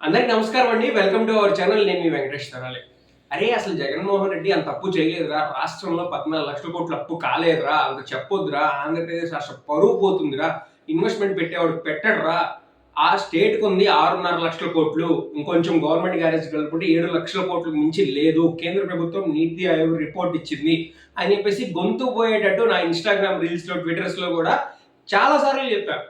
అందరికి నమస్కారం అండి. వెల్కమ్ టు అవర్ ఛానల్ నేను మీ వెంకటేష్ తరాలి అరే అసలు జగన్మోహన్ రెడ్డి అంత అప్పు చేయలేదురా. రాష్ట్రంలో పద్నాలుగు లక్షల కోట్ల అప్పు కాలేదురా. అంత చెప్పొద్దురా. ఆంధ్రప్రదేశ్ రాష్ట్ర పరువు పోతుందిరా. ఇన్వెస్ట్మెంట్ పెట్టేవాడు పెట్టడరా. ఆ స్టేట్కి ఉంది ఆరున్నర లక్షల కోట్లు. ఇంకొంచెం గవర్నమెంట్ గ్యారేజ్ కలుపుకుంటే ఏడు లక్షల కోట్లకు మించి లేదు. కేంద్ర ప్రభుత్వం నీతి ఆయోగ్ రిపోర్ట్ ఇచ్చింది అని చెప్పేసి గొంతు పోయేటట్టు నా ఇన్స్టాగ్రామ్ రీల్స్లో ట్విట్టర్స్లో కూడా చాలాసార్లు చెప్పాను.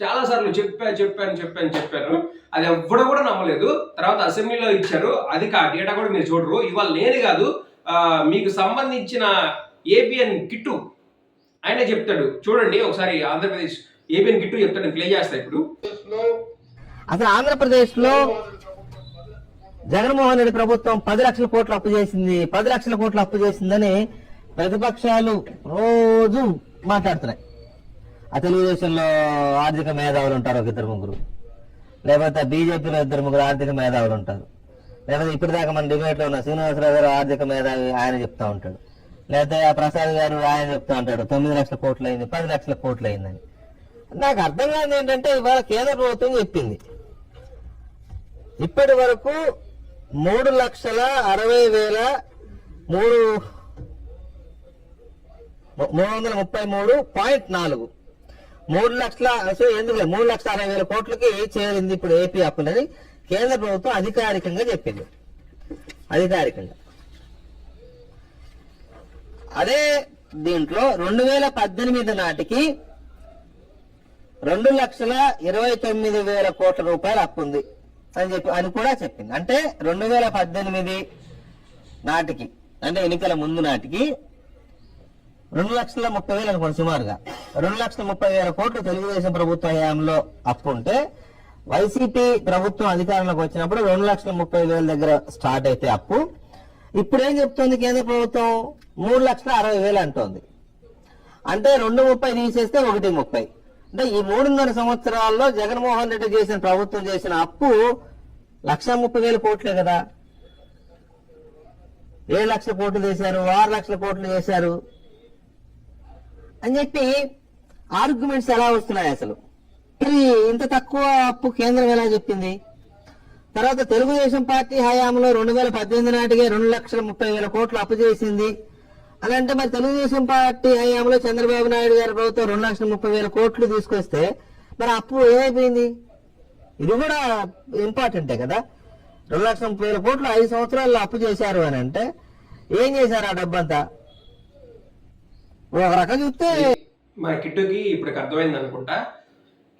చాలా సార్లు చెప్పా చెప్పాను చెప్పాను చెప్పాను. అది ఎవ్వడూ కూడా నమ్మలేదు. తర్వాత అసెంబ్లీలో ఇచ్చారు. అది కా డేటా కూడా మీరు చూడరు. ఇవాళ నేను కాదు మీకు సంబంధించిన ఏబిఎన్ కిట్టు ఆయన చెప్తాడు. చూడండి ఒకసారి ఆంధ్రప్రదేశ్ ఏబిఎన్ కిట్టు చెప్తాడు ప్లే చేస్తా ఇప్పుడు. అసలు ఆంధ్రప్రదేశ్లో జగన్మోహన్ రెడ్డి ప్రభుత్వం పది లక్షల కోట్లు అప్పు చేసింది. పది లక్షల కోట్లు అప్పు చేసిందని ప్రతిపక్షాలు రోజు మాట్లాడుతున్నాయి. ఆ తెలుగుదేశంలో ఆర్థిక మేధావులు ఉంటారు ఒక ఇద్దరు ముగ్గురు. లేకపోతే బీజేపీలో ఇద్దరు ముగ్గురు ఆర్థిక మేధావులు ఉంటారు. లేకపోతే ఇప్పటిదాకా మన డిబేట్లో ఉన్న శ్రీనివాసరావు గారు ఆర్థిక మేధావి ఆయన చెప్తా ఉంటాడు. లేకపోతే ఆ ప్రసాద్ గారు ఆయన చెప్తా ఉంటాడు తొమ్మిది లక్షల కోట్లు అయింది పది లక్షల కోట్లు అయిందని. నాకు అర్థం కాదు ఏంటంటే ఇవాళ కేంద్ర ప్రభుత్వం చెప్పింది. ఇప్పటి వరకు మూడు లక్షల అరవై వేల మూడు మూడు వందల ముప్పై మూడు పాయింట్ నాలుగు. మూడు లక్షల అసలు ఎందుకు మూడు లక్షల అరవై వేల కోట్లకి చేరింది ఇప్పుడు ఏపీ అప్పులని కేంద్ర ప్రభుత్వం అధికారికంగా చెప్పింది. అధికారికంగా. అదే దీంట్లో రెండు వేల పద్దెనిమిది నాటికి రెండు లక్షల ఇరవై తొమ్మిది వేల కోట్ల రూపాయలు అప్పు ఉంది అని చెప్పి అని కూడా చెప్పింది. అంటే రెండు వేల పద్దెనిమిది నాటికి అంటే ఎన్నికల ముందు నాటికి రెండు లక్షల ముప్పై వేలు అనుకోండి సుమారుగా. రెండు లక్షల ముప్పై వేల కోట్లు తెలుగుదేశం ప్రభుత్వ హయాంలో అప్పు ఉంటే వైసీపీ ప్రభుత్వం అధికారంలోకి వచ్చినప్పుడు రెండు లక్షల ముప్పై వేల దగ్గర స్టార్ట్ అయితే అప్పు. ఇప్పుడు ఏం చెప్తుంది కేంద్ర ప్రభుత్వం? మూడు లక్షల అరవై వేలు అంటోంది. అంటే రెండు ముప్పై తీసేస్తే ఒకటి ముప్పై. అంటే ఈ మూడున్నర సంవత్సరాల్లో జగన్మోహన్ రెడ్డి చేసిన ప్రభుత్వం చేసిన అప్పు లక్ష ముప్పై వేల కోట్లే కదా. ఏడు లక్షల కోట్లు చేశారు ఆరు లక్షల కోట్లు చేశారు. అని చెప్పి ఆర్గ్యుమెంట్స్ ఎలా వస్తున్నాయి అసలు? మరి ఇంత తక్కువ అప్పు కేంద్రం ఎలా చెప్పింది? తర్వాత తెలుగుదేశం పార్టీ హయాంలో రెండు వేల పద్దెనిమిది నాటికే రెండు లక్షల ముప్పై వేల కోట్లు అప్పు చేసింది. అలా అంటే మరి తెలుగుదేశం పార్టీ హయాంలో చంద్రబాబు నాయుడు గారి ప్రభుత్వం రెండు లక్షల ముప్పై వేల కోట్లు తీసుకొస్తే మరి అప్పు ఏమైపోయింది? ఇది కూడా ఇంపార్టెంటే కదా? రెండు లక్షల ముప్పై వేల కోట్లు ఐదు సంవత్సరాల్లో అప్పు చేశారు అని అంటే ఏం చేశారు ఆ డబ్బంతా? ఒక రకం చూస్తే మన కిట్టుకి ఇప్పటికి అర్థమైంది అనుకుంటా.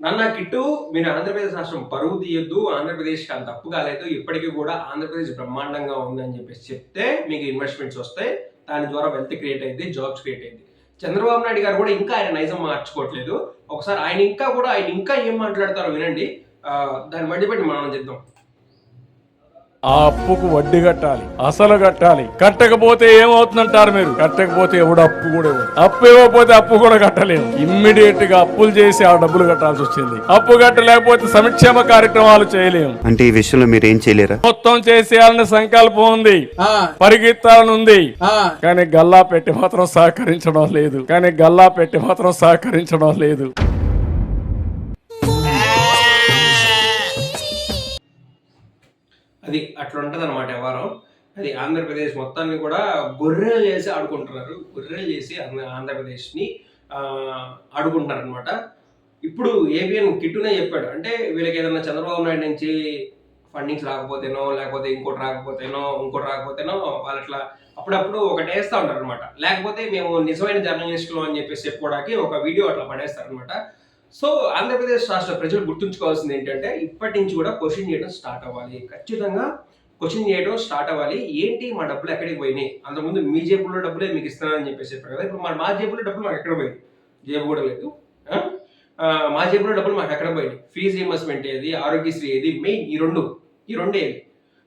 నాన్న కిట్టు మీరు ఆంధ్రప్రదేశ్ రాష్ట్రం పరువు తీయొద్దు ఆంధ్రప్రదేశ్కి అంత తప్పు కాలేదు ఇప్పటికీ కూడా ఆంధ్రప్రదేశ్ బ్రహ్మాండంగా ఉందని చెప్పేసి చెప్తే మీకు ఇన్వెస్ట్మెంట్స్ వస్తాయి. దాని ద్వారా వెల్త్ క్రియేట్ అయింది జాబ్స్ క్రియేట్ అయింది. చంద్రబాబు నాయుడు గారు కూడా ఇంకా ఆయన నైజం మార్చుకోవట్లేదు. ఒకసారి ఆయన ఇంకా కూడా ఆయన ఇంకా ఏం మాట్లాడతారో వినండి. దాన్ని బట్టి బట్టి మనం చేద్దాం. ఆ అప్పుకు వడ్డీ కట్టాలి అసలు కట్టాలి. కట్టకపోతే ఏమవుతుందంటారు మీరు? కట్టకపోతే ఎవడు అప్పు కూడా ఇవ్వడు. అప్పు ఇవ్వకపోతే అప్పు కూడా కట్టలేము. ఇమ్మీడియట్గా అప్పులు చేసి ఆ డబ్బులు కట్టాల్సి వచ్చింది. అప్పు కట్టలేకపోతే సంక్షేమ కార్యక్రమాలు చేయలేము. అంటే ఈ విషయంలో మీరు ఏం చేయలేరా? మొత్తం చేసేయాలనే సంకల్పం ఉంది. పరిగెత్తాలని ఉంది. కానీ గల్లా పెట్టి మాత్రం సహకరించడం లేదు. కానీ గల్లా పెట్టి మాత్రం సహకరించడం లేదు. అది అట్లా ఉంటుంది అనమాట వ్యవహారం. అది ఆంధ్రప్రదేశ్ మొత్తాన్ని కూడా గొర్రెలు చేసి ఆడుకుంటున్నారు. గొర్రెలు చేసి ఆంధ్ర- ఆంధ్రప్రదేశ్ని ఆడుకుంటున్నారు అనమాట ఇప్పుడు ఏబిఎన్ కిట్టునే చెప్పాడు. అంటే వీళ్ళకి ఏదైనా చంద్రబాబు నాయుడు నుంచి ఫండింగ్స్ రాకపోతేనో లేకపోతే ఇంకోటి రాకపోతేనో ఇంకోటి రాకపోతేనో వాళ్ళు అట్లా అప్పుడప్పుడు ఒకటి వేస్తూ ఉంటారు అనమాట లేకపోతే మేము నిజమైన జర్నలిస్టులు అని చెప్పేసి చెప్పుకోవడానికి ఒక వీడియో అట్లా పడేస్తారు అనమాట సో ఆంధ్రప్రదేశ్ రాష్ట్ర ప్రజలు గుర్తుంచుకోవాల్సింది ఏంటంటే ఇప్పటి నుంచి కూడా క్వశ్చన్ చేయడం స్టార్ట్ అవ్వాలి. ఖచ్చితంగా క్వశ్చన్ చేయడం స్టార్ట్ అవ్వాలి. ఏంటి మా డబ్బులు ఎక్కడికి పోయినాయి? అంతకుముందు మీ జేబులో డబ్బులే మీకు ఇస్తున్నానని చెప్పేసి చెప్పారు కదా ఇప్పుడు మా మా జేబులో డబ్బులు మాకు ఎక్కడ పోయింది జేబు కూడా లేదు. మా జేబులో డబ్బులు మాకు ఎక్కడ పోయినాయి? ఫీజు రీంబర్స్మెంట్ ఏది? ఆరోగ్యశ్రీ ఏది? మెయిన్ ఈ రెండు ఈ రెండు ఏవి?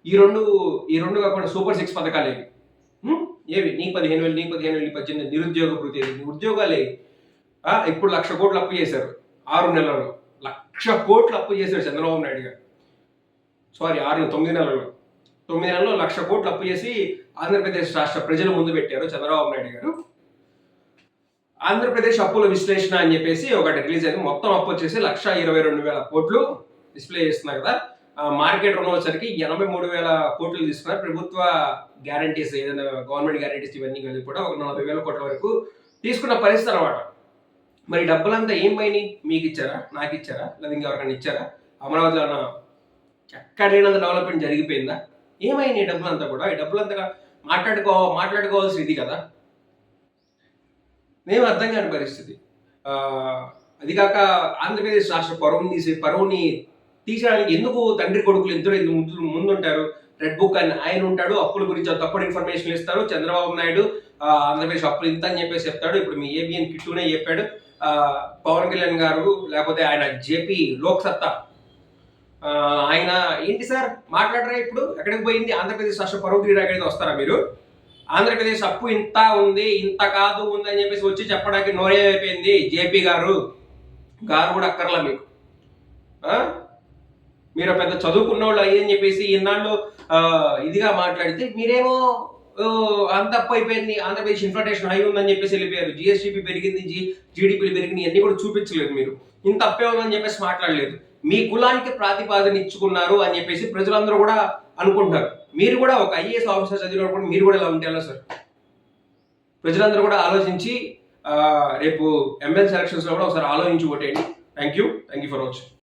ఈ రెండు ఈ రెండు కాకుండా సూపర్ సిక్స్ పథకాలు ఏవి? ఏవి? నీ పదిహేను వేలు నీ పదిహేను వేలు నీకు పద్దెనిమిది నిరుద్యోగ భృతి ఉద్యోగాలు ఏవి? ఇప్పుడు లక్ష కోట్లు అప్పు చేశారు. ఆరు నెలల్లో లక్ష కోట్లు అప్పు చేశాడు చంద్రబాబు నాయుడు గారు. సారీ ఆరు తొమ్మిది నెలల్లో తొమ్మిది నెలల్లో లక్ష కోట్లు అప్పు చేసి ఆంధ్రప్రదేశ్ రాష్ట్ర ప్రజల ముందు పెట్టారు చంద్రబాబు నాయుడు గారు. ఆంధ్రప్రదేశ్ అప్పుల విశ్లేషణ అని చెప్పేసి ఒకటి రిలీజ్ అయింది. మొత్తం అప్పు వచ్చేసి లక్ష ఇరవై రెండు వేల కోట్లు డిస్ప్లే చేస్తున్నారు కదా. మార్కెట్ రుణం వచ్చరికి ఎనభై మూడు వేల కోట్లు తీసుకున్నారు. ప్రభుత్వ గ్యారంటీస్ ఏదైనా గవర్నమెంట్ గ్యారంటీస్ ఇవన్నీ కలిపి కూడా ఒక నలభై వేల కోట్ల వరకు తీసుకున్న పరిస్థితి అనమాట మరి డబ్బులంతా ఏం పోయినాయి మీకు ఇచ్చారా? నాకు ఇచ్చారా? లేదా ఇంకెవరికైనా ఇచ్చారా? అమరావతిలో ఉన్న ఎక్కడ డెవలప్మెంట్ జరిగిపోయిందా? ఏమైంది ఈ డబ్బులంతా కూడా? ఈ డబ్బులంతా మాట్లాడుకో మాట్లాడుకోవాల్సి ఇది కదా? మేము అర్థం కాని పరిస్థితి. అది కాక ఆంధ్రప్రదేశ్ రాష్ట్ర పరువుని తీసి పరువుని తీసేయడానికి ఎందుకు తండ్రి కొడుకులు ఇద్దరు ఎందుకు ముందు ముందుంటారు? రెడ్ బుక్ అని ఆయన ఉంటాడు అప్పుల గురించి తప్పుడు ఇన్ఫర్మేషన్ ఇస్తారు. చంద్రబాబు నాయుడు ఆంధ్రప్రదేశ్ అప్పులు ఇంత అని చెప్పేసి చెప్తాడు. ఇప్పుడు మీ ఏబిఎన్ కిట్టునే చెప్పాడు. పవన్ కళ్యాణ్ గారు లేకపోతే ఆయన జేపీ లోక్సత్తా. ఆయన ఏంటి సార్? మాట్లాడరా ఇప్పుడు? ఎక్కడికి పోయింది? ఆంధ్రప్రదేశ్ రాష్ట్ర పరువు తీయడానికి వస్తారా మీరు? ఆంధ్రప్రదేశ్ అప్పు ఇంత ఉంది ఇంత కాదు ఉంది అని చెప్పేసి వచ్చి చెప్పడానికి నోరే అయిపోయింది జేపీ గారు. గారు కూడా అక్కర్లా మీకు. మీరు పెద్ద చదువుకున్న వాళ్ళు అయ్యని చెప్పేసి ఇన్నాళ్ళు ఇదిగా మాట్లాడితే మీరేమో అంత అయిపోయింది. ఆంధ్రప్రదేశ్ ఇన్ఫ్లటేషన్ హై ఉందని చెప్పేసి వెళ్ళిపోయారు. జిఎస్టీపీ పెరిగింది జీ జీడిపీలు పెరిగింది అన్ని కూడా చూపించలేదు మీరు. ఇంత అప్పే ఉందని చెప్పేసి మాట్లాడలేదు. మీ కులానికి ప్రాతిపాదన ఇచ్చుకున్నారు అని చెప్పేసి ప్రజలందరూ కూడా అనుకుంటారు. మీరు కూడా ఒక ఐఏఎస్ ఆఫీసర్ చదివినప్పుడు మీరు కూడా ఇలా ఉంటే సార్? ప్రజలందరూ కూడా ఆలోచించి రేపు ఎంఎల్ సెలక్షన్స్లో కూడా ఒకసారి ఆలోచించి కొట్టేయండి thank you thank you for watching